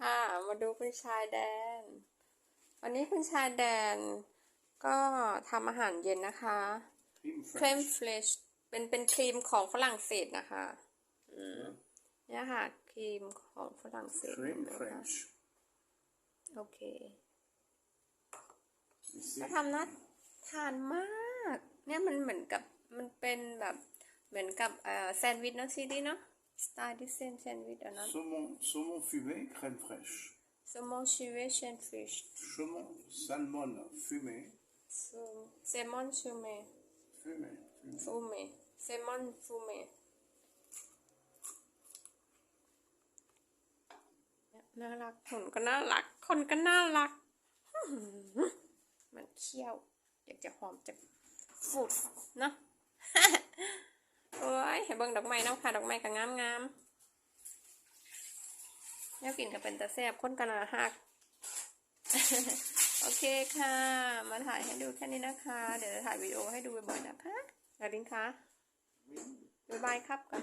ค่ะ มาดูคุณชายแดน วันนี้คุณชายแดนก็ทำอาหารเย็นนะคะ Cream เครม French. เฟลชเป็นเป็นครีมของฝรั่งเศสนะคะอืมเนี่ยค่ะครีมของฝรั่งเศส Cream เห็นไหมคะ French. โอเค Ici. ก็ทำน่าทานมาก เนี่ยมันเหมือนกับมันเป็นแบบเหมือนกับเอ่อแซนด์วิชเนอะซีดีเนาะ สไตล์ดิเซนแซนด์วิชอันนั้น Saumon, saumon fumé, crème fraîche. สมอชิเวชันฟิช Saumon, salmon fumé. เซมอนชูเม Fumé. fumé. ฟูเมเซมอนฟูเมน่ารักหุ่นก็น่ารัก คนก็น่ารักอื้อหือมันเคี้ยว อยากจะหอมจะฟูดเนาะ ให้เห็บิ่งดอกไม้เนาะค่ะดอกไม้ก็งามงามๆแล้วกินก็เป็นตะแซบค้นกันนะหักโอเคค่ะ มาถ่ายให้ดูแค่นี้นะคะ เดี๋ยวจะถ่ายวิดีโอให้ดูบ่อยๆนะคะดารินคะบ๊ายบายครับกัน